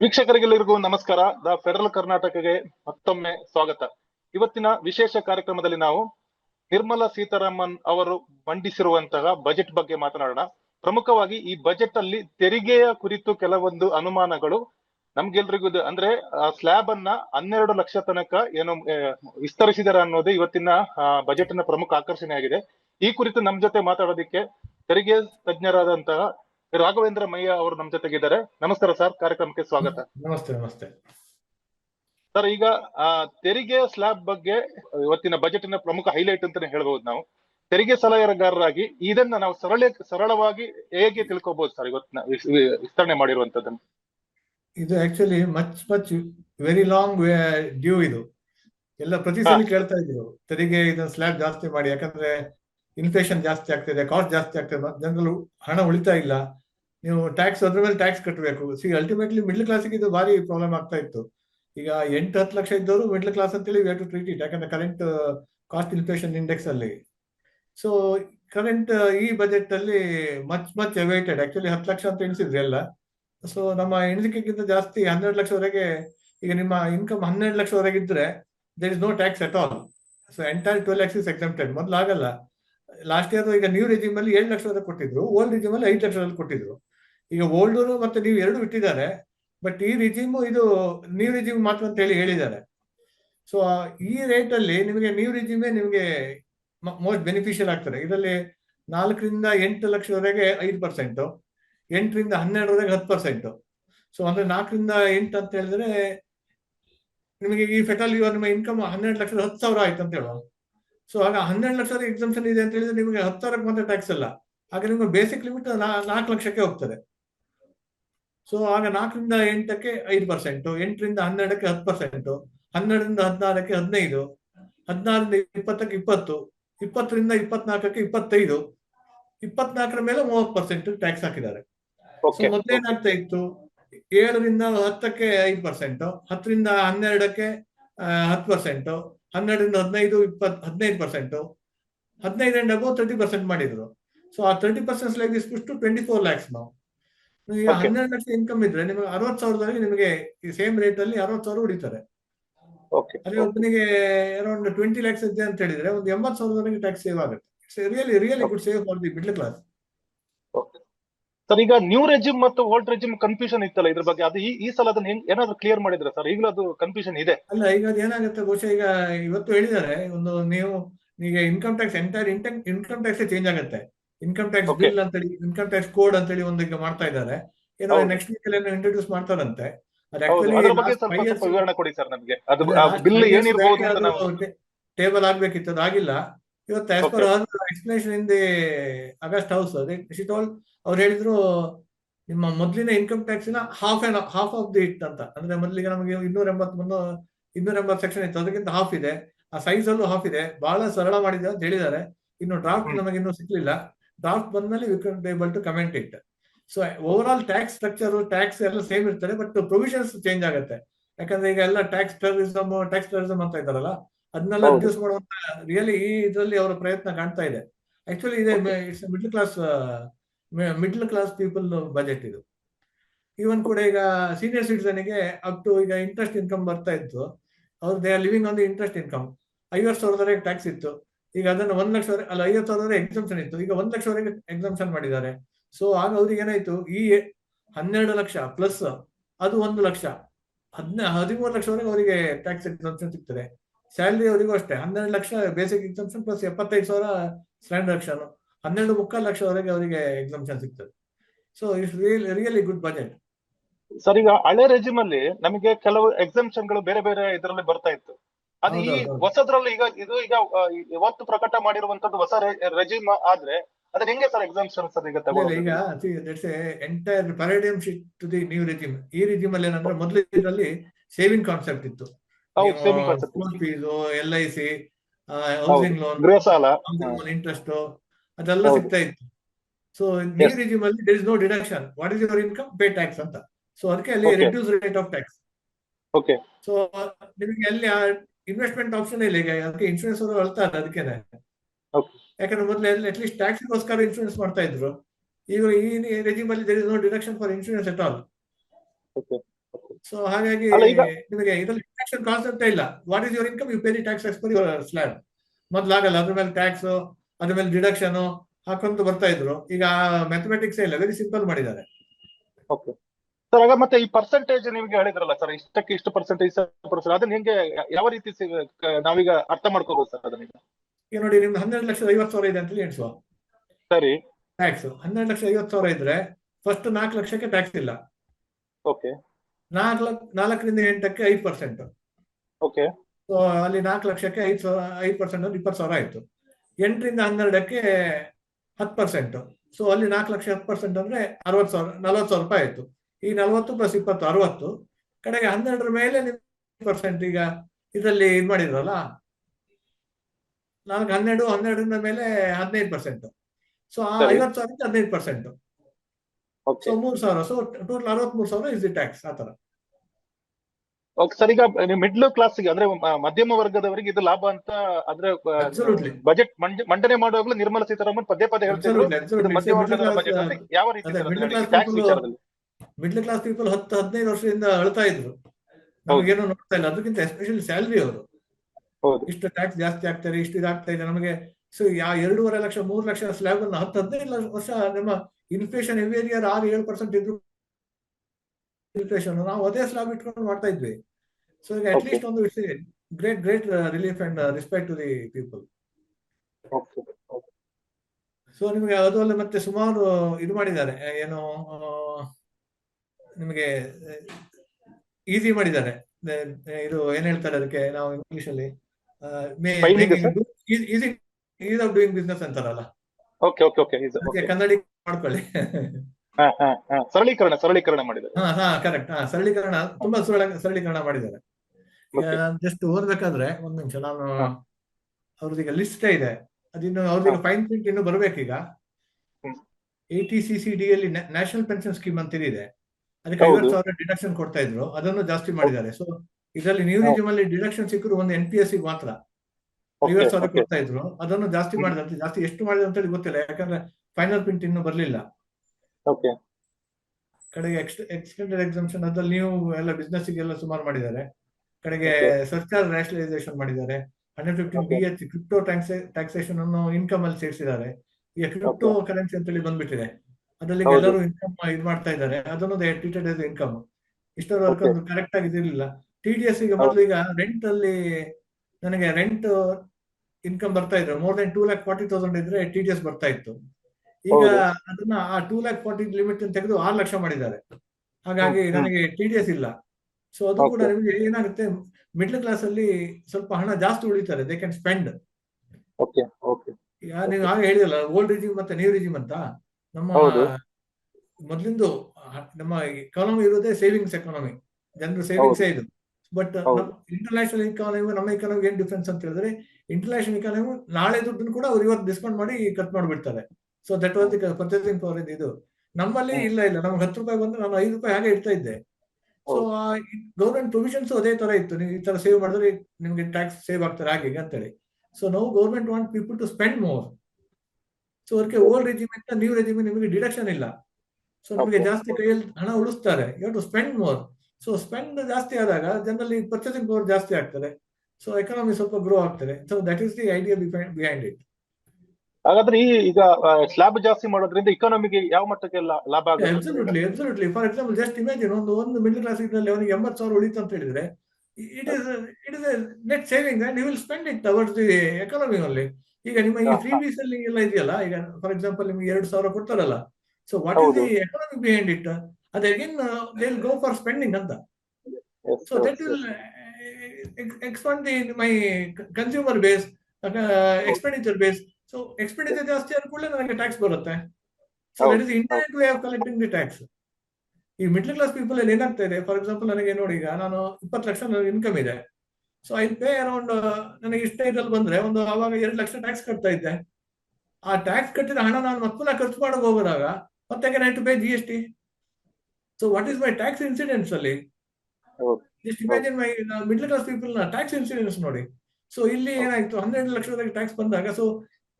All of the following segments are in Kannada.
ವೀಕ್ಷಕರಿಗೆಲ್ಲರಿಗೂ ನಮಸ್ಕಾರ. ದ ಫೆಡರಲ್ ಕರ್ನಾಟಕಗೆ ಮತ್ತೊಮ್ಮೆ ಸ್ವಾಗತ. ಇವತ್ತಿನ ವಿಶೇಷ ಕಾರ್ಯಕ್ರಮದಲ್ಲಿ ನಾವು ನಿರ್ಮಲಾ ಸೀತಾರಾಮನ್ ಅವರು ಮಂಡಿಸಿರುವಂತಹ ಬಜೆಟ್ ಬಗ್ಗೆ ಮಾತನಾಡೋಣ. ಪ್ರಮುಖವಾಗಿ ಈ ಬಜೆಟ್ ಅಲ್ಲಿ ತೆರಿಗೆಯ ಕುರಿತು ಕೆಲವೊಂದು ಅನುಮಾನಗಳು ನಮ್ಗೆಲ್ರಿಗೂ. ಅಂದ್ರೆ ಸ್ಲ್ಯಾಬ್ ಅನ್ನ ಹನ್ನೆರಡು ಲಕ್ಷ ತನಕ ಏನು ವಿಸ್ತರಿಸಿದಾರೆ ಅನ್ನೋದೇ ಇವತ್ತಿನ ಬಜೆಟ್ನ ಪ್ರಮುಖ ಆಕರ್ಷಣೆ ಆಗಿದೆ ಈ ಕುರಿತು ನಮ್ ಜೊತೆ ಮಾತಾಡೋದಿಕ್ಕೆ ತೆರಿಗೆ ತಜ್ಞರಾದಂತಹ ರಾಘವೇಂದ್ರ ಮಯ್ಯ ಅವರು ನಮ್ಮ ಜೊತೆಗಿದ್ದಾರೆ. ನಮಸ್ಕಾರ ಸರ್ ಕಾರ್ಯಕ್ರಮಕ್ಕೆ ಸ್ವಾಗತ. ನಮಸ್ತೆ ನಮಸ್ತೆ. ಸರ್ ಈಗ ತೆರಿಗೆ ಸ್ಲ್ಯಾಬ್ ಬಗ್ಗೆ ಇವತ್ತಿನ ಬಜೆಟ್ನ ಪ್ರಮುಖ ಹೈಲೈಟ್ ಅಂತಾನೆ ಹೇಳ್ಬಹುದು ನಾವು. ತೆರಿಗೆ ಸಲಹೆಗಾರರಾಗಿ ಇದನ್ನ ನಾವು ಸರಳ ಸರಳವಾಗಿ ಹೇಗೆ ತಿಳ್ಕೊಬಹುದು ಸರ್ ಇವತ್ತಿನ ವಿಸ್ತರಣೆ ಮಾಡಿರುವಂತದ್ದನ್ನು? ಇದು actually much much very long due ಇದು. ಎಲ್ಲ ಪ್ರತಿ ಸಲ ಕೇಳ್ತಾ ಇದ್ರು ತೆರಿಗೆ ಇದನ್ನ ಸ್ಲ್ಯಾಬ್ ಜಾಸ್ತಿ ಮಾಡಿ ಯಾಕಂದ್ರೆ ಇನ್ಫ್ಲೇಷನ್ ಜಾಸ್ತಿ ಆಗ್ತಿದೆ ಕಾಸ್ಟ್ ಜಾಸ್ತಿ ಆಗ್ತಿದೆ ಜನರು ಹಣ ಉಳಿತಾ ಇಲ್ಲ. ನೀವು ಟ್ಯಾಕ್ಸ್ ಅದ್ರ ಮೇಲೆ ಟ್ಯಾಕ್ಸ್ ಕಟ್ಟಬೇಕು ಸಿ ಅಲ್ಟಿಮೇಟ್ಲಿ ಮಿಡ್ಲ್ ಕ್ಲಾಸಿಗೆ ಇದು ಭಾರಿ ಪ್ರಾಬ್ಲಮ್ ಆಗ್ತಾ ಇತ್ತು. ಈಗ ಎಂಟು ಹತ್ತು ಲಕ್ಷ ಇದ್ದವರು ಮಿಡ್ಲ್ ಕ್ಲಾಸ್ ಅಂತೇಳಿ ವಿ ಟು ಟ್ರೀಟ್ ಇಟ್ ಯಾಕಂದ್ರೆ ಕರೆಂಟ್ ಕಾಸ್ಟ್ ಇನ್ಫ್ಲೇಷನ್ ಇಂಡೆಕ್ಸ್ ಅಲ್ಲಿ. ಸೊ ಕರೆಂಟ್ ಈ ಬಜೆಟ್ ಅಲ್ಲಿ ಮಚ್ ಮಚ್ ಎವೈಟೆಡ್ ಆಕ್ಚುಲಿ ಹತ್ತು ಲಕ್ಷ ಅಂತ ಎಣಿಸಿದ್ರಿ ಎಲ್ಲ. ಸೊ ನಮ್ಮ ಎಣಿಕೆಗಿಂತ ಜಾಸ್ತಿ ಹನ್ನೆರಡು ಲಕ್ಷವರೆಗೆ, ಈಗ ನಿಮ್ಮ ಇನ್ಕಮ್ ಹನ್ನೆರಡು ಲಕ್ಷವರೆಗೆ ಇದ್ರೆ there is no tax at all so entire twelve lakhs is excepted ಮೊದಲು ಆಗಲ್ಲ. ಲಾಸ್ಟ್ ಇಯರ್ ಈಗ ನ್ಯೂ ರೆಜಿಮ್ ಅಲ್ಲಿ ಏಳು ಲಕ್ಷವರೆಗೆ ಕೊಟ್ಟಿದ್ರು. ಓಲ್ಡ್ ರೆಜಿಮ್ ಅಲ್ಲಿ ಐದು ಲಕ್ಷದಲ್ಲಿ ಕೊಟ್ಟಿದ್ರು. ಈಗ ಓಲ್ಡ್ ಮತ್ತೆ ನೀವು ಎರಡು ಬಿಟ್ಟಿದ್ದಾರೆ ಬಟ್ ಈ ರಿಜಿಮ್ ಇದು ನ್ಯೂ ರಿಜಿಮ್ ಮಾತ್ರ ಅಂತ ಹೇಳಿ ಹೇಳಿದ್ದಾರೆ. ಸೊ ಈ ರೇಟ್ ಅಲ್ಲಿ ನಿಮಗೆ ನ್ಯೂ ರಿಜಿಮೇ ನಿಮಗೆ ಮೋಸ್ಟ್ ಬೆನಿಫಿಷಿಯಲ್ ಆಗ್ತದೆ. ಇದರಲ್ಲಿ ನಾಲ್ಕರಿಂದ ಎಂಟು ಲಕ್ಷದವರೆಗೆ ಐದು ಪರ್ಸೆಂಟು ಎಂಟರಿಂದ ಹನ್ನೆರಡರವರೆಗೆ ಹತ್ತು ಪರ್ಸೆಂಟು ಸೊ ಅಂದ್ರೆ ನಾಲ್ಕರಿಂದ ಎಂಟು ಅಂತ ಹೇಳಿದ್ರೆ ನಿಮಗೆ ಈ ಫೆಟಲ್ ಇವಾಗ ನಿಮ್ಮ ಇನ್ಕಮ್ ಹನ್ನೆರಡು ಲಕ್ಷದ ಹತ್ತು ಸಾವಿರ ಆಯ್ತು ಅಂತ ಹೇಳುವ ಸೊ ಆಗ ಹನ್ನೆರಡು ಲಕ್ಷದ ಎಕ್ಸಾಮ್ಷನ್ ಇದೆ ಅಂತ ಹೇಳಿದ್ರೆ ನಿಮಗೆ ಹತ್ತು ಸಾವಿರಕ್ಕೆ ಮಾತ್ರ ಟ್ಯಾಕ್ಸ್ ಅಲ್ಲ. ಹಾಗೆ ನಿಮಗೆ ಬೇಸಿಕ್ ಲಿಮಿಟ್ ನಾಲ್ಕು ಲಕ್ಷಕ್ಕೆ ಹೋಗ್ತದೆ. ಸೊ ಆಗ ನಾಲ್ಕರಿಂದ ಎಂಟಕ್ಕೆ ಐದು ಪರ್ಸೆಂಟ್ ಎಂಟರಿಂದ ಹನ್ನೆರಡಕ್ಕೆ ಹತ್ತು ಪರ್ಸೆಂಟ್ ಹನ್ನೆರಡರಿಂದ ಹದಿನಾರಕ್ಕೆ ಹದಿನೈದು ಹದಿನಾರರಿಂದ ಇಪ್ಪತ್ತಕ್ಕೆ ಇಪ್ಪತ್ತು ಇಪ್ಪತ್ತರಿಂದ ಇಪ್ಪತ್ನಾಲ್ಕಕ್ಕೆ ಇಪ್ಪತ್ತೈದು ಇಪ್ಪತ್ನಾಲ್ಕರ ಮೇಲೆ ಮೂವತ್ತು ಪರ್ಸೆಂಟ್ ಟ್ಯಾಕ್ಸ್ ಹಾಕಿದ್ದಾರೆ. ಮೊದಲೇನಾಗ್ತಾ ಇತ್ತು? ಏಳರಿಂದ ಹತ್ತಕ್ಕೆ ಐದು ಪರ್ಸೆಂಟ್ ಹತ್ತರಿಂದ ಹನ್ನೆರಡಕ್ಕೆ ಹತ್ತು ಪರ್ಸೆಂಟ್ ಹನ್ನೆರಡರಿಂದ ಹದಿನೈದು ಇಪ್ಪತ್ ಹದಿನೈದು ಪರ್ಸೆಂಟ್ ಹದಿನೈದು ಅಂಡ್ ಅಬೌವ್ ತರ್ಟಿ ಪರ್ಸೆಂಟ್ ಮಾಡಿದ್ರು. ಸೊ ಆ ತರ್ಟಿ ಪರ್ಸೆಂಟ್ ಲೈಕ್ ಇಸ್ಬಿಟ್ಟು ಟ್ವೆಂಟಿ ಫೋರ್ ಲ್ಯಾಕ್ಸ್ ನಾವು ಈಗ Okay. ಹನ್ನೆರಡು ಲಕ್ಷ ಇನ್ಕಮ್ ಇದ್ರೆ ನಿಮಗೆ ಅರವತ್ತು ಸಾವಿರದವರೆಗೆ ನಿಮಗೆ ಈ ಸೇಮ್ ರೇಟ್ ಅಲ್ಲಿ ಅರವತ್ ಸಾವಿರ ಹೊಡಿತಾರೆ ಅದೇ ಒಬ್ಬನಿಗೆ ಅರೌಂಡ್ ಟ್ವೆಂಟಿ ಲ್ಯಾಕ್ಸ್ ಇದೆ ಅಂತ ಹೇಳಿದ್ರೆ ಒಂದು ಎಂಬತ್ತು ಸಾವಿರದವರೆಗೆ ಟ್ಯಾಕ್ಸ್ ಸೇವ್ ಆಗುತ್ತೆ. Really really good save for the middle class sir ಈಗ ನ್ಯೂ ರೆಜಿಮ್ ಮತ್ತು ಓಲ್ಡ್ ರೆಜಿಮ್ ಕನ್ಫ್ಯೂಷನ್ ಇತ್ತಲ್ಲ ಇದ್ರ ಬಗ್ಗೆ? ಅದು ಈ ಈ ಸಲ ಅದನ್ನ ಹೆಂಗ್ ಏನಾದ್ರು ಕ್ಲಿಯರ್ ಮಾಡಿದ್ರೆ ಸರ್ ಈಗಲೂ ಅದು ಕನ್ಫ್ಯೂಷನ್ ಇದೆ. ಅಲ್ಲ ಈಗ ಅದು ಏನಾಗುತ್ತೆ? ಬಹುಶಃ ಈಗ ಇವತ್ತು ಹೇಳಿದ್ದಾರೆ ಒಂದು ನೀವು ಈಗ income tax entire income tax change ಆಗುತ್ತೆ. ಇನ್ಕಮ್ ಟ್ಯಾಕ್ಸ್ ಬಿಲ್ ಅಂತ ಅಂತೇಳಿ ಇನ್ಕಮ್ ಟ್ಯಾಕ್ಸ್ ಕೋಡ್ ಅಂತೇಳಿ ಒಂದು ಈಗ ಮಾಡ್ತಾ ಇದ್ದಾರೆ. ಏನೋ ನೆಕ್ಸ್ಟ್ ವೀಕ್ ಅಲ್ಲಿ ಇಂಟ್ರೊಡ್ಯೂಸ್ ಮಾಡ್ತಾರಂತೆ. ಟೇಬಲ್ ಆಗ್ಬೇಕಿತ್ತು ಅದು ಆಗಿಲ್ಲ. ಇವತ್ತು as per explanation in the August house told ಅವ್ರು ಹೇಳಿದ್ರು ನಿಮ್ಮ ಮೊದಲಿನ income ಟ್ಯಾಕ್ಸ್ನ half and half of the it ಅಂತ. ಅಂದ್ರೆ ಮೊದಲಿಗೆ ನಮಗೆ ಇನ್ನೂರ ಎಂಬತ್ ಮುನ್ನೂ ಇನ್ನೂರ ಎಂಬತ್ ಸೆಕ್ಷನ್ ಇತ್ತು. ಅದಕ್ಕಿಂತ ಹಾಫ್ ಇದೆ. ಆ ಸೈಜ್ ಅಲ್ಲೂ ಹಾಫ್ ಇದೆ. ಬಹಳ ಸರಳ ಮಾಡಿದೆ ಅಂತ ಹೇಳಿದ್ದಾರೆ. ಇನ್ನು ಡ್ರಾಫ್ಟ್ ನಮಗೆ ಇನ್ನೂ ಸಿಕ್ಲಿಲ್ಲ ಡ್ರಾಫ್ಟ್ ಬಂದ್ಮೇಲೆ we can able to comment it so overall tax structure tax ಎಲ್ಲ ಸೇಮ್ ಇರ್ತಾರೆ ಬಟ್ ಪ್ರೊವಿಷನ್ಸ್ ಚೇಂಜ್ ಆಗುತ್ತೆ. ಯಾಕಂದ್ರೆ ಈಗ ಎಲ್ಲ ಟ್ಯಾಕ್ಸ್ ಟೆರರಿಸಮ್ ಟ್ಯಾಕ್ಸ್ ಟೆರರಿಸಮ್ ಅಂತ ಇದಾರಲ್ಲ ಅದನ್ನೆಲ್ಲ. ರಿಡ್ಯೂಸ್ ಮಾಡುವಂತ ರಿಯಲಿ ಈ ಇದರಲ್ಲಿ ಅವರ ಪ್ರಯತ್ನ ಕಾಣ್ತಾ ಇದೆ. ಆಕ್ಚುಲಿ ಇದೆ it's middle class middle class people budget ಇದು. ಈವನ್ ಕೂಡ ಈಗ ಸೀನಿಯರ್ ಸಿಟಿಸನ್ಗೆ ಅಪ್ ಟು ಈಗ ಇಂಟ್ರೆಸ್ಟ್ ಇನ್ಕಮ್ ಬರ್ತಾ ಇತ್ತು. ಅವ್ರು they are living on the interest income ಐವತ್ತು ಸಾವಿರದವರೆಗೆ ಟ್ಯಾಕ್ಸ್ ಇತ್ತು. ಈಗ ಅದನ್ನ ಒಂದ್ ಲಕ್ಷ ಅಲ್ಲ, ಐವತ್ತು ಸಾವಿರವರೆಗೆ ಎಕ್ಸಾಮ್ಷನ್ ಇತ್ತು. ಈಗ ಒಂದ್ ಲಕ್ಷವರೆಗೆ ಎಕ್ಸಾಮ್ಷನ್ ಮಾಡಿದ್ದಾರೆ. ಸೊ ಆಗ ಅವ್ರಿಗೆ ಏನಾಯ್ತು? ಈ ಹನ್ನೆರಡು ಲಕ್ಷ ಪ್ಲಸ್ ಅದು ಒಂದು ಲಕ್ಷ. ಹದಿನ ಹದಿಮೂರು ಲಕ್ಷವರೆಗೆ ಅವರಿಗೆ ಟ್ಯಾಕ್ಸ್ ಎಕ್ಸಾಮ್ಷನ್ ಸಿಗ್ತದೆ. ಸ್ಯಾಲ್ರಿ ಅವರಿಗೂ ಅಷ್ಟೇ. ಹನ್ನೆರಡು ಲಕ್ಷ ಬೇಸಿಕ್ ಎಕ್ಸಾಮ್ಷನ್ ಪ್ಲಸ್ ಎಪ್ಪತ್ತೈದು ಸಾವಿರ ಸ್ಟ್ಯಾಂಡರ್ಡ್ ಲಕ್ಷ ಹನ್ನೆರಡು ಮುಕ್ಕಾಲು ಲಕ್ಷವರೆಗೆ ಅವರಿಗೆ ಎಕ್ಸಾಮ್ಷನ್ ಸಿಗ್ತದೆ. So it's real really good budget sir ಈಗ ಹಳೆ ರೆಜಿಮ್ ಅಲ್ಲಿ ನಮಗೆ ಕೆಲವು ಎಕ್ಸಾಮ್ಷನ್ಗಳು ಬೇರೆ ಬೇರೆ ಇದರಲ್ಲಿ ಬರ್ತಾ ಇತ್ತು. ಅದು ಈ. ಹೊಸದ್ರಲ್ಲಿ ಈಗ ಇದು ಈಗ ಇವತ್ತು ಪ್ರಕಟ ಮಾಡಿರುವಂತದ್ದು ಹೊಸ ರೆಜಿಮ್ ಆದ್ರೆ ಅದನ್ನ ಹೆಂಗೆ ಸರ್ ಎಕ್ಸಾಮ್ಷನ್ ಸರ್ ಈಗ ಇಲ್ಲ, ಈಗ that's entire paradigm shift to the new regime ಈ ರಿಜಿಮ್ ಅಲ್ಲಿ ಏನಂದ್ರೆ ಮೊದಲು ಇದರಲ್ಲಿ ಸೇವಿಂಗ್ ಕಾನ್ಸೆಪ್ಟ್ ಇತ್ತು. Fees L I C housing loan interest ಅದೆಲ್ಲ. ಸಿಗ್ತಾ ಇತ್ತು. So new. ರಿಜಿಮ್ ಅಲ್ಲಿ there is no deduction what is your income pay tax ಅಂತ. ಸೊ ಅದಕ್ಕೆ ಅಲ್ಲಿ. Reduce rate of tax okay so ನಿಮಗೆ ಅಲ್ಲಿ ಇನ್ವೆಸ್ಟ್ಮೆಂಟ್ ಆಪ್ಷನ್ ಇಲ್ಲ ಈಗ ಅದಕ್ಕೆ ಇನ್ಶೂರೆನ್ಸ್ ಅವರು ಹೇಳ್ತಾರೆ ಅದಕ್ಕೇನೆ. ಯಾಕಂದ್ರೆ ಮೊದಲು ಅಟ್ಲೀಸ್ಟ್ ಟ್ಯಾಕ್ಸ್ಗೋಸ್ಕರ ಇನ್ಶೂರೆನ್ಸ್ ಮಾಡ್ತಾ ಇದ್ರು. ಈಗ ಈ ರೆಜಿಮ್ ಅಲ್ಲಿ there is no deduction for insurance at all so ಹಾಗಾಗಿ ನಿಮಗೆ ಇದರಲ್ಲಿ ಡಿಡಕ್ಷನ್ ಕಾನ್ಸೆಪ್ಟ್ ಇಲ್ಲ. What is your income you pay tax as per your slab ಮೊದ್ಲಾಗಲ್ಲ ಅದ್ರ ಮೇಲೆ ಟ್ಯಾಕ್ಸ್ ಅದ್ರ ಮೇಲೆ ಡಿಡಕ್ಷನ್ ಹಾಕೊಂಡು ಬರ್ತಾ ಇದ್ರು. ಈಗ ಮ್ಯಾಥಮೆಟಿಕ್ಸ್ ಇಲ್ಲ ವೆರಿ ಸಿಂಪಲ್ ಮಾಡಿದ್ದಾರೆ. ಓಕೆ ಸರ್ ಆಗ ಮತ್ತೆ ಈ ಪರ್ಸೆಂಟೇಜ್ ನಿಮ್ಗೆ ಹೇಳಿದ್ರಲ್ಲ ಸರ್ ಇಷ್ಟಕ್ಕೆ ಇಷ್ಟು ಪರ್ಸೆಂಟೇಜ್ ಪರ್ಸೆಂಟ್ ಅದನ್ನ ಹೆಂಗೆ ಯಾವ ರೀತಿ ನಾವೀಗ ಅರ್ಥ ಮಾಡ್ಕೋಬಹುದು ಸರ್ ಅದನ್ನ ಈಗ? ನೋಡಿ ನಿಮ್ದು ಹನ್ನೆರಡು ಲಕ್ಷದ ಐವತ್ತು ಸಾವಿರ ಇದೆ ಅಂತ ಎಣಿಸುವ ಸರಿ. ಟ್ಯಾಕ್ಸ್ ಹನ್ನೆರಡು ಲಕ್ಷ ಐವತ್ತು ಸಾವಿರ ಇದ್ರೆ ಫಸ್ಟ್ ನಾಲ್ಕು ಲಕ್ಷಕ್ಕೆ ಟ್ಯಾಕ್ಸ್ ಇಲ್ಲ. ಓಕೆ ನಾಲ್ಕು ನಾಲ್ಕರಿಂದ ಎಂಟಕ್ಕೆ ಐದು ಪರ್ಸೆಂಟ್ ಓಕೆ ಸೊ ಅಲ್ಲಿ ನಾಲ್ಕು ಲಕ್ಷಕ್ಕೆ ಐದು ಸಾವಿರ ಐದು ಪರ್ಸೆಂಟ್ ಅಂದ್ರೆ ಇಪ್ಪತ್ತು ಸಾವಿರ ಆಯ್ತು. ಎಂಟರಿಂದ ಹನ್ನೆರಡಕ್ಕೆ ಹತ್ತು ಪರ್ಸೆಂಟ್ ಸೊ ಅಲ್ಲಿ ನಾಲ್ಕು ಲಕ್ಷ ಹತ್ತು ಪರ್ಸೆಂಟ್ ಅಂದ್ರೆ ಅರವತ್ತು ಸಾವಿರ ನಲವತ್ತು ಸಾವಿರ ರೂಪಾಯಿ ಆಯ್ತು. ಈ ನಲ್ವತ್ತು ಪ್ಲಸ್ ಇಪ್ಪತ್ತು ಅರವತ್ತು ಕಡೆಗೆ ಹನ್ನೆರಡರ ಮೇಲೆ ಪರ್ಸೆಂಟ್ ಈಗ ಇದರಲ್ಲಿ ಇದು ಮಾಡಿದ್ರಲ್ಲ? ನನಗೆ ಹನ್ನೆರಡು ಹನ್ನೆರಡರ ಮೇಲೆ ಹದಿನೈದು ಪರ್ಸೆಂಟ್ ಸೊ ಆ. ಐವತ್ತು ಸಾವಿರಕ್ಕೆ ಹದಿನೈದು ಪರ್ಸೆಂಟ್ ಸೊ ಮೂರು ಸಾವಿರ ಸೊ ಟೋಟಲ್ ಅರವತ್ಮೂರು ಸಾವಿರ ಇಸ್ ದಿ ಟ್ಯಾಕ್ಸ್ ಆ ತರ ಸರ್ ಈಗ ಮಿಡ್ಲ್ ಕ್ಲಾಸ್ಗೆ ಅಂದ್ರೆ ಮಧ್ಯಮ ವರ್ಗದವರಿಗೆ ಇದು ಲಾಭ ಅಂತ ಅಂದ್ರೆ. ಬಜೆಟ್ ಮಂಡನೆ ಮಾಡುವಾಗಲೂ ನಿರ್ಮಲಾ ಸೀತಾರಾಮನ್ ಪದೇ ಪದೇ ಬಜೆಟ್ ಯಾವ ರೀತಿ ಮಿಡ್ಲ್ ಕ್ಲಾಸ್ ಪೀಪಲ್ ಹತ್ತು ಹದಿನೈದು ವರ್ಷದಿಂದ ಅಳ್ತಾ ಇದ್ರು. ನಮಗೇನು ನೋಡ್ತಾ ಇಲ್ಲ. ಅದಕ್ಕಿಂತ ಎಸ್ಪೆಷಲಿ ಸ್ಯಾಲ್ರಿ ಅವರು. ಇಷ್ಟು ಟ್ಯಾಕ್ಸ್ ಜಾಸ್ತಿ ಆಗ್ತಾರೆ ಇಷ್ಟು ಇದಾಗ್ತಾ ಇದೆ. ನಮಗೆ ಸೊ ಯಾ ಎರಡೂವರೆ ಲಕ್ಷ ಮೂರು ಲಕ್ಷ ಸ್ಲ್ಯಾಬ್ ಅನ್ನು ಹತ್ತು ಹದಿನೈದು ವರ್ಷ ನಮ್ಮ ಇನ್ಫ್ಲೇಷನ್ ಎವ್ರಿ ಇಯರ್ ಆರು ಏಳು ಪರ್ಸೆಂಟ್ ಇದ್ರು. ಇನ್ಫ್ಲೇಷನ್ ನಾವು ಅದೇ ಸ್ಲ್ಯಾಬ್ ಇಟ್ಕೊಂಡು ಮಾಡ್ತಾ ಇದ್ವಿ. ಸೊ ಈಗ ಅಟ್ Okay. ಲೀಸ್ಟ್ ಒಂದು great great relief and respect to the people so ನಿಮಗೆ ಅದು ಅಲ್ಲ ಮತ್ತೆ ಸುಮಾರು ಇದು ಮಾಡಿದ್ದಾರೆ. ಏನು ನಿಮಗೆ ಈಸಿ ಮಾಡಿದ್ದಾರೆ. ಇದು ಏನ್ ಹೇಳ್ತಾರೆ ಅದಕ್ಕೆ ನಾವು ಇಂಗ್ಲಿಷ್ ಅಲ್ಲಿ? ಈಸಿ ಆಫ್ ಡೂಯಿಂಗ್ ಬಿಸ್ನೆಸ್ ಅಂತಾರಲ್ಲ? ಓಕೆ ಓಕೆ ಓಕೆ ಕನ್ನಡಿ ಮಾಡ್ಕೊಳ್ಳಿ. ಸರಳೀಕರಣ ಸರಳೀಕರಣ ಮಾಡಿದ್ದಾರೆ. ಹಾ ಹಾ ಕರೆಕ್ಟ್ ಹಾ ಸರಳೀಕರಣ ತುಂಬಾ ಸರಳ ಸರಳೀಕರಣ ಮಾಡಿದ್ದಾರೆ. ಜಸ್ಟ್ ಓದ್ಬೇಕಾದ್ರೆ ಒಂದ್ ನಿಮಿಷ ನಾನು. ಅವ್ರದೀಗ ಲಿಸ್ಟ್ ಇದೆ. ಅದಿನ್ನು ಅವ್ರದೀಗ ಫೈನ್ ಪ್ರಿಂಟ್ ಇನ್ನು ಬರ್ಬೇಕೀಗ. A T C C D ಅಲ್ಲಿ ನ್ಯಾಷನಲ್ ಪೆನ್ಷನ್ ಸ್ಕೀಮ್ ಅಂತ ಇದೆ ಅದಕ್ಕೆ. ಐವತ್ತು ಸಾವಿರ ಡಿಡಕ್ಷನ್ ಕೊಡ್ತಾ ಇದ್ರು. ಅದನ್ನು ಜಾಸ್ತಿ ಮಾಡಿದ್ದಾರೆ. ಸೊ ಇದರಲ್ಲಿ ನ್ಯೂ ರಿಜಿಮ್ ಅಲ್ಲಿ ಡಿಡಕ್ಷನ್ ಸಿಕ್ಕರು ಒಂದು ಎನ್ ಪಿ ಎಸ್ ಮಾತ್ರ. ಐವತ್ತು ಸಾವಿರ ಕೊಡ್ತಾ ಇದ್ರು. ಅದನ್ನು ಜಾಸ್ತಿ ಮಾಡಿದಂತೆ ಜಾಸ್ತಿ ಎಷ್ಟು ಮಾಡಿದ ಅಂತ ಹೇಳಿ ಗೊತ್ತಿಲ್ಲ. ಯಾಕಂದ್ರೆ ಫೈನಲ್ ಪ್ರಿಂಟ್ ಇನ್ನು ಬರ್ಲಿಲ್ಲ. ಓಕೆ ಕಡೆಗೆ ಎಕ್ಸ್ಟೆಂಡೆಡ್ ಎಕ್ಸಾಮ್ಷನ್ ಅದ್ರಲ್ಲಿ ನೀವು ಎಲ್ಲ ಬಿಸ್ನೆಸ್ ಎಲ್ಲ ಸುಮಾರು ಮಾಡಿದ್ದಾರೆ. ಕಡೆಗೆ. ಸರ್ಕಾರ ನ್ಯಾಷನಲೈಸೇಷನ್ ಮಾಡಿದ್ದಾರೆ. Hundred fifteen B H crypto tax taxation ಅನ್ನು ಇನ್ಕಮ್ ಅಲ್ಲಿ ಸೇರಿಸಿದ್ದಾರೆ. ಈಗ ಕ್ರಿಪ್ಟೋ ಕರೆನ್ಸಿ ಅಂತೇಳಿ ಬಂದ್ಬಿಟ್ಟಿದೆ. ಅದರಲ್ಲಿ. ಎಲ್ಲರೂ ಇನ್ಕಮ್ ಇದ್ ಮಾಡ್ತಾ ಇದ್ದಾರೆ. ಅದನ್ನು ಟ್ರೀಟೆಡ್ ಆಸ್ ಇನ್ಕಮ್ ಇಷ್ಟರವರೆಗೂ ಒಂದು ಕರೆಕ್ಟ್ ಆಗಿ ಇದಿರಲಿಲ್ಲ ಟಿ ಡಿ ಎಸ್ ಈಗ. ಮೊದಲು ಈಗ ರೆಂಟ್ ಅಲ್ಲಿ ನನಗೆ ರೆಂಟ್ ಇನ್ಕಮ್ ಬರ್ತಾ ಇದ್ರೆ. More than two lakh forty thousand ಇದ್ರೆ ಟಿ ಡಿ ಎಸ್ ಬರ್ತಾ ಇತ್ತು. ಈಗ ಅದನ್ನ ಆ ಟೂ ಲ್ಯಾಕ್ ಫಾರ್ಟಿ ಲಿಮಿಟ್ ತೆಗೆದು ಆರು ಲಕ್ಷ ಮಾಡಿದ್ದಾರೆ. ಹಾಗಾಗಿ. ನನಗೆ ಟಿ ಡಿ ಎಸ್ ಇಲ್ಲ. ಸೊ ಅದು ಕೂಡ. ನಿಮಗೆ ಏನಾಗುತ್ತೆ ಮಿಡ್ಲ್ ಕ್ಲಾಸ್ ಅಲ್ಲಿ ಸ್ವಲ್ಪ ಹಣ ಜಾಸ್ತಿ ಉಳಿತಾರೆ. They can spend okay okay ಈಗ ನೀವು ಹಾಗೆ ಹೇಳಿದಲ್ಲ ಓಲ್ಡ್ ರಿಜಿಮ್ ಮತ್ತೆ ನ್ಯೂ ರಿಜಿಮ್ ಅಂತ. ನಮ್ಮ. ಮೊದಲಿಂದು ನಮ್ಮ ಎಕಾನಮಿ ಇರೋದೇ ಸೇವಿಂಗ್ಸ್ ಎಕಾನಮಿ ಜನರು ಸೇವಿಂಗ್ಸ್ ಇದು ಬಟ್. ಇಂಟರ್ನ್ಯಾಷನಲ್ ಇಕಾನಮಿ ನಮ್ಮ ಇಕಾನಮಿ ಏನ್ ಡಿಫ್ರೆನ್ಸ್ ಅಂತ ಹೇಳಿದ್ರೆ ಇಂಟರ್ನ್ಯಾಷನಲ್ ಇಕಾನಮಿ ನಾಳೆ ದುಡ್ಡನ್ನು ಕೂಡ ಅವ್ರು ಇವತ್ತು ಡಿಸ್ಕೌಂಟ್ ಮಾಡಿ ಕಟ್ ಮಾಡಿಬಿಡ್ತಾರೆ. So that was the purchasing power ಇದು ನಮ್ಮಲ್ಲಿ ಇಲ್ಲ ಇಲ್ಲ. ನಮ್ಗೆ ಹತ್ತು ರೂಪಾಯಿ ಬಂದ್ರೆ ನಾನು ಐದು ರೂಪಾಯಿ ಹಾಗೆ ಇಡ್ತಾ ಇದ್ದೆ. ಸೊ ಗೌರ್ಮೆಂಟ್ ಪ್ರೊವಿಷನ್ಸ್ ಅದೇ ತರ ಇತ್ತು. ನೀವು ಈ ತರ ಸೇವ್ ಮಾಡಿದ್ರೆ ನಿಮ್ಗೆ ಟ್ಯಾಕ್ಸ್ ಸೇವ್ ಆಗ್ತಾರೆ ಹಾಗೆ ಅಂತ ಅಂತೇಳಿ. ಸೊ ನಾವು government want people to spend more so ಅದಕ್ಕೆ ಓಲ್ಡ್ ರೆಜಿಮೆಂಟ್ ನ್ಯೂ ರೆಜಿಮೆಂಟ್ ನಿಮಗೆ ಡಿಡಕ್ಷನ್ ಇಲ್ಲ. ಸೊ ನಿಮಗೆ ಜಾಸ್ತಿ ಕೈಯಲ್ಲಿ ಹಣ ಉಳಿಸ್ತಾರೆ. You to spend more so spend ಜಾಸ್ತಿ ಆದಾಗ ಜನರಲ್ಲಿ ಪರ್ಚೇಸಿಂಗ್ ಪವರ್ ಜಾಸ್ತಿ ಆಗ್ತದೆ. ಸೊ ಎಕಾನಮಿ ಸ್ವಲ್ಪ ಗ್ರೋ ಆಗ್ತದೆ. So that is the idea behind it ಹಾಗಾದ್ರೆ ಈ ಈಗ ಸ್ಲ್ಯಾಬ್ ಜಾಸ್ತಿ ಮಾಡೋದ್ರಿಂದ ಇಕಾನಮಿಗೆ ಯಾವ ಮಟ್ಟಕ್ಕೆ ಲಾಭ ಆಗುತ್ತೆ? Absolutely absolutely for example just imagine ಒಂದು ಒಂದು ಮಿಡಲ್ ಕ್ಲಾಸ್ ಇದ್ರಲ್ಲಿ ಅವನಿಗೆ ಎಂಬತ್ತು ಸಾವಿರ ಉಳಿತು ಅಂತ ಹೇಳಿದ್ರೆ it is it is net saving and you will spend it towards the economy ಅಲ್ಲಿ ಈಗ ನಿಮ್ಮ ಈ ಫ್ರೀ. ಬೀಸ್ ಅಲ್ಲಿ ಎಲ್ಲ ಇದೆಯಲ್ಲ ಈಗ ಫಾರ್ ಎಕ್ಸಾಂಪಲ್ ನಿಮ್ಗೆ ಎರಡು ಸಾವಿರ ಕೊಡ್ತಾರಲ್ಲ so what is. The economic behind it ಅದ್ again they will go for spending ಅಂತ. So that will. Expand the my consumer base expenditure base so expenditure ಜಾಸ್ತಿ ಆದ ಕೂಡಲೇ ನನಗೆ ಟ್ಯಾಕ್ಸ್ ಬರುತ್ತೆ. So that is indirect way of collecting the tax ಈ ಮಿಡ್ಲ್ ಕ್ಲಾಸ್ ಪೀಪಲ್ ಅಲ್ಲಿ ಏನಾಗ್ತಾ ಇದೆ? ಫಾರ್ ಎಕ್ಸಾಂಪಲ್ ನನಗೆ ನೋಡಿ ಈಗ ನಾನು ಇಪ್ಪತ್ತು ಲಕ್ಷ ನನಗೆ ಇನ್ಕಮ್ ಇದೆ. ಸೊ ಐ ಪೇ ಅರೌಂಡ್ ನನಗೆ ಇಷ್ಟ ಇದ್ರಲ್ಲಿ ಬಂದ್ರೆ ಒಂದು ಅವಾಗ ಎರಡು ಲಕ್ಷ ಟ್ಯಾಕ್ಸ್ ಕಟ್ತಾ ಇದ್ದೆ. ಆ ಟ್ಯಾಕ್ಸ್ ಕಟ್ಟಿದ ಹಣ ನಾನು ಮತ್ತೆ ಖರ್ಚು ಮಾಡಕ್ ಹೋಗೋದಾಗ ಮತ್ತೆ night pay G S T so what is my tax incidence ಅಲ್ಲಿ. Just imagine my middle class ಪೀಪಲ್ನ tax incidence ನೋಡಿ. ಸೊ ಇಲ್ಲಿ ಏನಾಯ್ತು? ಹನ್ನೆರಡು ಲಕ್ಷದಾಗ ಟ್ಯಾಕ್ಸ್ ಬಂದಾಗ ಸೊ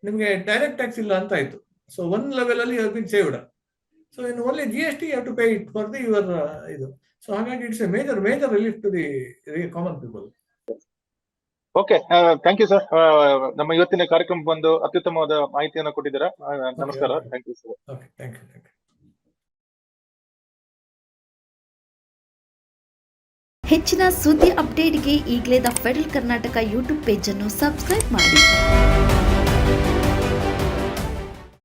ನಿಮಗೆ ಡೈರೆಕ್ಟ್ ಟ್ಯಾಕ್ಸ್ ಇಲ್ಲ ಅಂತ ಆಯ್ತು. ಸೊ ಒನ್ ಲೆವೆಲ್ ಅಲ್ಲಿ been saved so in only G S T to pay it for the your ಇದು. ಸೊ ಹಾಗಾಗಿ it's a major major relief to the common people okay thank you sir ನಮ್ಮ ಇವತ್ತಿನ ಕಾರ್ಯಕ್ರಮ ಬಂದು ಅತ್ಯುತ್ತಮವಾದ ಮಾಹಿತಿಯನ್ನು ಕೊಟ್ಟಿದ್ದೀರಾ. ನಮಸ್ಕಾರ okay. Thank you sir okay thank you thank you ಹೆಚ್ಚಿನ ಸುದ್ದಿ ಅಪ್ಡೇಟ್ಗೆ ಈಗಲೇ ದ ಫೆಡರಲ್ ಕರ್ನಾಟಕ ಯೂಟ್ಯೂಬ್ ಪೇಜನ್ನು ಸಬ್ಸ್ಕ್ರೈಬ್ ಮಾಡಿ.